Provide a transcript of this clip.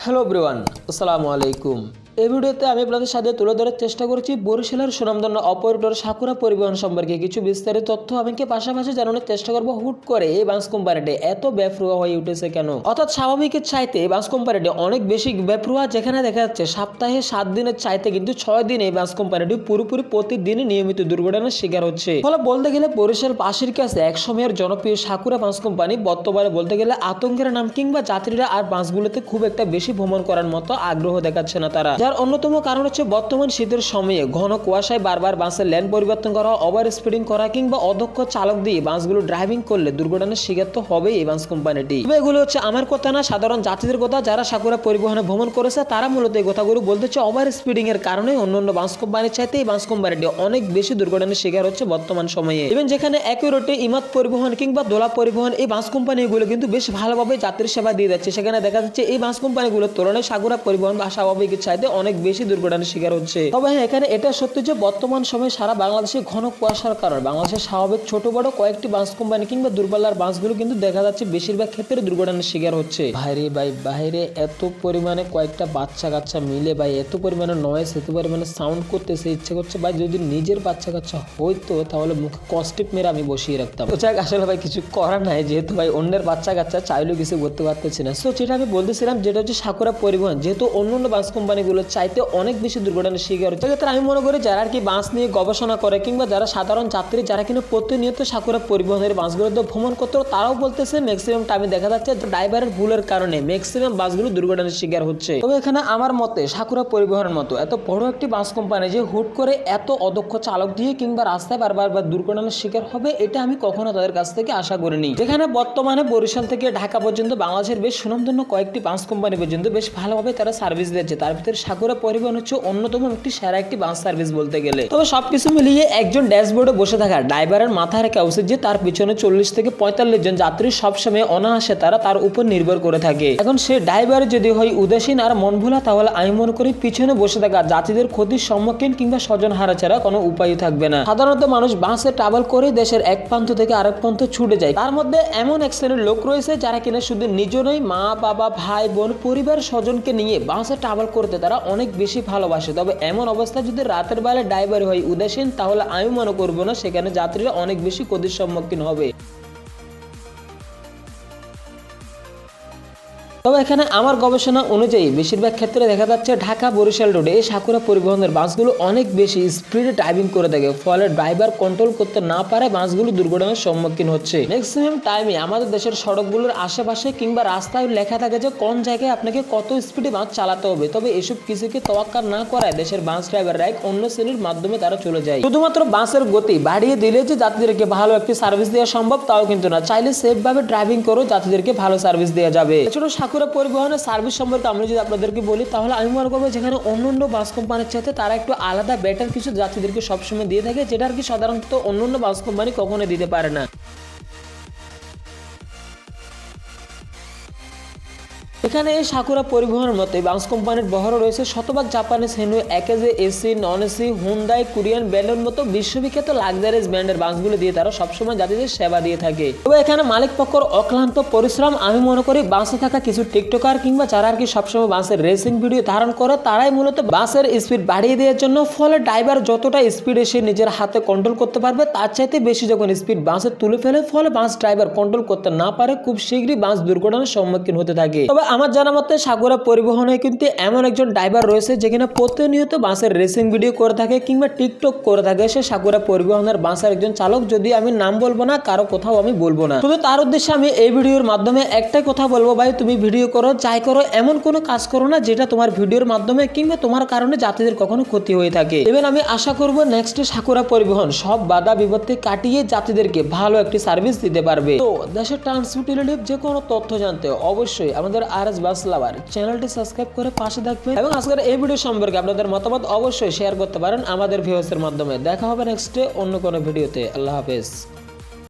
Hello ব্রিওয়ান আসসালামু আলাইকুম এই ভিডিওতে আমি আপনাদের সাথে তুলে ধরার চেষ্টা করছি বরিশালের সুনামধন্য অপারেটর সাকুরা পরিবহন সম্পর্কে কিছু বিস্তারিত তথ্য আমাকে পাশাপাশি জানানোর চেষ্টা করব? হুট করে এই বাস কোম্পানিটি এত ব্যাপরুয়া হয়ে উঠেছে কেন? অর্থাৎ স্বাভাবিকের চাইতে বাস কোম্পানিটি অনেক বেশি ব্যাপরুয়া যেখানে দেখা যাচ্ছে সপ্তাহে সাত দিনের চাইতে কিন্তু ছয় দিন এই বাস কোম্পানিটি পুরোপুরি প্রতিদিনই নিয়মিত দুর্ঘটনার শিকার হচ্ছে। ফলে বলতে গেলে বরিশাল পাশের কাছে এক সময়ের জনপ্রিয় সাকুরা বাস কোম্পানি, বর্তমানে বলতে গেলে আতঙ্কের নাম কিংবা যাত্রীরা আর বাসগুলোতে খুব একটা বেশি ভ্রমণ করার মতো আগ্রহ দেখাচ্ছে না তারা। যার অন্যতম কারণ হচ্ছে বর্তমান শীতের সময়ে ঘন কুয়াশায় বারবার বাসের লেন পরিবর্তন করা, ওভার স্পিডিং করা কিংবা অদক্ষ চালক দিয়ে বাসগুলো ড্রাইভিং করলে দুর্ঘটনার শিকার তো হবেই এই বাস কোম্পানিটি। তবে এগুলো হচ্ছে আমার কথা না, সাধারণ যাত্রীদের কথা যারা সাকুরা পরিবহনে ভ্রমণ করেছে, তারা মূলত এই কথাগুলো বলতে হচ্ছে ওভার স্পিডিং এর কারণে অন্যান্য বাস কোম্পানির চাইতে এই বাস কোম্পানিটি অনেক বেশি দুর্ঘটনার শিকার হচ্ছে বর্তমান সময়ে। এবং যেখানে একই রোটে ইমাত পরিবহন কিংবা দোলা পরিবহন এই বাস কোম্পানিগুলো কিন্তু বেশ ভালোভাবে যাত্রী সেবা দিয়ে যাচ্ছে। সেখানে দেখা যাচ্ছে এই বাস কোম্পানিগুলোর তুলনায় সাগুরা পরিবহন বা স্বাভাবিক চাইতে অনেক বেশি দুর্ঘটনার শিকার হচ্ছে। তবে হ্যাঁ এখানে এটা সত্যি যে বর্তমান সময়ে সারা বাংলাদেশে ঘন কুয়াশার কারণে। বাংলাদেশের স্বাভাবিক ছোট, বড় কয়েকটি বাস কোম্পানি কিংবা দূরপাল্লার বাসগুলো কিন্তু দেখা যাচ্ছে বেশিরভাগ ক্ষেত্রে দুর্ঘটনার শিকার হচ্ছে। বাইরে, ভাই, বাইরে এত পরিমাণে কয়েকটা বাচ্চা কাচ্চা মিলে, ভাই, এত পরিমাণে নয়েস এত পরিমাণে সাউন্ড করতেছে, ইচ্ছে করছে, ভাই, যদি নিজের বাচ্চা কাচ্চা হইতো, তাহলে মুখে কস্টিপ মেরে আমি বসিয়ে রাখতাম। যাক, আসলে ভাই, কিছু করার নাই, যেহেতু ভাই, অন্যের বাচ্চা কাচ্চা চাইলেও কিছু করতে পারতেছি না। সো যেটা আমি বলতেছিলাম, যেটা হচ্ছে সাকুরা পরিবহন। যেহেতু অন্য অন্য বাস কোম্পানিগুলো চাইতে অনেক বেশি দুর্ঘটনার শিকার হচ্ছে সেক্ষেত্রে আমি মনে করি যারা আর কি বাস নিয়ে গবেষণা করে কিংবা যারা সাধারণ যাত্রী, যারা কিনা প্রতিনিয়ত সাকুরা পরিবহনের বাসগুলোতে ভ্রমণ করতে তারাও বলতেছে ম্যাক্সিমাম টাইমে দেখা যাচ্ছে ড্রাইভারের ভুলের কারণে ম্যাক্সিমাম বাসগুলো দুর্ঘটনার শিকার হচ্ছে। তবে এখানে আমার মতে সাকুরা পরিবহনের মতো এত বড় একটি বাস কোম্পানি যে হুট করে এত অদক্ষ চালক দিয়ে কিংবা রাস্তায় বারবার বা দুর্ঘটনার শিকার হবে, এটা আমি কখনো তাদের কাছ থেকে আশা করিনি। যেখানে বর্তমানে বরিশাল থেকে ঢাকা পর্যন্ত বাংলাদেশের বেশ সুনামধন্য কয়েকটি বাস কোম্পানি পর্যন্ত বেশ ভালোভাবে তারা সার্ভিস দিচ্ছে তার ভিতরে সাকুরা পরিবহন হচ্ছে অন্যতম একটি সেরা একটি বাস সার্ভিস বলতে গেলে। তবে সবকিছু মিলিয়ে একজন ড্যাশবোর্ডে বসে থাকা ড্রাইভারের মাথায় রাখা উচিত যে তার পিছনে চল্লিশ থেকে পঁয়তাল্লিশ জন যাত্রী সবসময় অনায়াসে তারা তার উপর নির্ভর করে থাকে। এখন সে ড্রাইভার যদি হয় উদাসীন আর মন ভোলা, তাহলে আমি মনে করি পিছনে বসে থাকা যাত্রীদের ক্ষতির সম্মুখীন কিংবা স্বজন হারা ছাড়া কোনো উপায় থাকবে না। সাধারণত মানুষ বাসে ট্রাভেল করে দেশের এক প্রান্ত থেকে আরেক প্রান্ত ছুটে যায়। তার মধ্যে এমন এক শ্রেণির লোক রয়েছে যারা কিনা শুধু নিজেরই মা, বাবা, ভাই, বোন, পরিবার, স্বজনকে নিয়ে বাসে ট্রাভেল করতে তারা অনেক বেশি ভালোবাসে। তবে এমন অবস্থা যদি রাতের বেলা ড্রাইভার হয় উদাসীন, তাহলে আমি মনে করব না সেখানে যাত্রীরা অনেক বেশি ক্ষতির সম্মুখীন হবে। তবে এখানে আমার গবেষণা অনুযায়ী বেশিরভাগ ক্ষেত্রে দেখা যাচ্ছে ঢাকা, বরিশাল রোডে এই সাকুরা পরিবহনের বাসগুলো অনেক বেশি স্পিডে ড্রাইভিং করে থাকে, ফলে ড্রাইভার কন্ট্রোল করতে না পারে বাসগুলো দুর্ঘটনার সম্মুখীন হচ্ছে। ম্যাক্সিমাম টাইমে আমাদের দেশের সড়কগুলোর আশেপাশে কিংবা রাস্তায় লেখা থাকে যে কোন জায়গায় আপনাকে কত স্পিডে বাস চালাতে হবে। তবে এসব কিছুকে তোয়াক্কা না করায় দেশের বাস ড্রাইভাররা এক অন্য শ্রেণির মাধ্যমে তারা চলে যায়। শুধুমাত্র বাসের গতি বাড়িয়ে দিলে যে যাত্রীদেরকে ভালো একটি সার্ভিস দেওয়া সম্ভব, তাও কিন্তু না। চাইলে সেফ ভাবে ড্রাইভিং করো যাত্রীদেরকে ভালো সার্ভিস দেওয়া যাবে। এছাড়াও সাকুরা পরিবহনের সার্ভিস সম্পর্কে আমরা যদি আপনাদেরকে বলি, তাহলে আমি মনে করব যেখানে অন্য অন্য বাস কোম্পানির সাথে তারা একটু আলাদা বেটার কিছু যাত্রীদেরকে সবসময় দিয়ে থাকে, যেটা আর কি সাধারণত অন্য বাস কোম্পানি কখনো দিতে পারে না। এখানে সাকুরা পরিবহনের মতে বাস কোম্পানির বহর রয়েছে শতভাগ জাপানিজ হেনু একেজে AC non AC Hyundai, Korean ব্র্যান্ডের মতো বিশ্ববিখ্যাত লাক্সারিজ ব্র্যান্ডের বাসগুলো দিয়ে তারা সবসময় যাত্রীদের সেবা দিয়ে থাকে। তবে এখানে মালিক পক্ষর অক্লান্ত পরিশ্রম, আমি মনে করি বাসে থাকা কিছু টিকটকার কিংবা যারা আর কি সবসময় বাসের রেসিং ভিডিও ধারণ করে, তারাই মূলত বাসের স্পিড বাড়িয়ে দেওয়ার জন্য, ফলে ড্রাইভার যতটা স্পিড এসে নিজের হাতে কন্ট্রোল করতে পারবে, তার চাইতে বেশি যখন স্পিড বাসে তুলে ফেলে, ফলে বাস ড্রাইভার কন্ট্রোল করতে না পারে, খুব শীঘ্রই বাস দুর্ঘটনার সম্মুখীন হতে থাকে। তবে আমার জানা মতে সাগরা পরিবহনে কিন্তু এমন একজন ড্রাইভার রয়েছে যেখানে প্রতিনিয়ত বাসের রেসিং ভিডিও করে থাকে কিংবা টিকটক করে থাকে। সে সাগরা পরিবহনের বাসের একজন চালক। যদি আমি নাম বলব না, কারও কোথাও আমি বলব না। শুধু তার উদ্দেশ্যে আমি এই ভিডিওর মাধ্যমে একটাই কথা বলব ভাই, তুমি ভিডিও করো, যাই করো, এমন কোনো কাজ করো না যেটা তোমার ভিডিওর মাধ্যমে কিংবা তোমার কারণে যাত্রীদের কখনো ক্ষতি হয়ে থাকে। এবার আমি আশা করব নেক্সট সাকুরা পরিবহন, সব বাধা বিপত্তি কাটিয়ে যাত্রীদেরকে ভালো একটি সার্ভিস দিতে পারবে। তো, দেশের ট্রান্সপোর্ট যে কোনো তথ্য জানতে অবশ্যই আমাদের আর এস বাস লাভার চ্যানেলটি সাবস্ক্রাইব করে পাশে থাকবেন এবং আজকের এই ভিডিও সম্পর্কে আপনাদের মতামত অবশ্যই শেয়ার করতে পারেন আমাদের ভিউসের মাধ্যমে। দেখা হবে নেক্সটে অন্য কোনো ভিডিওতে আল্লাহ হাফেজ।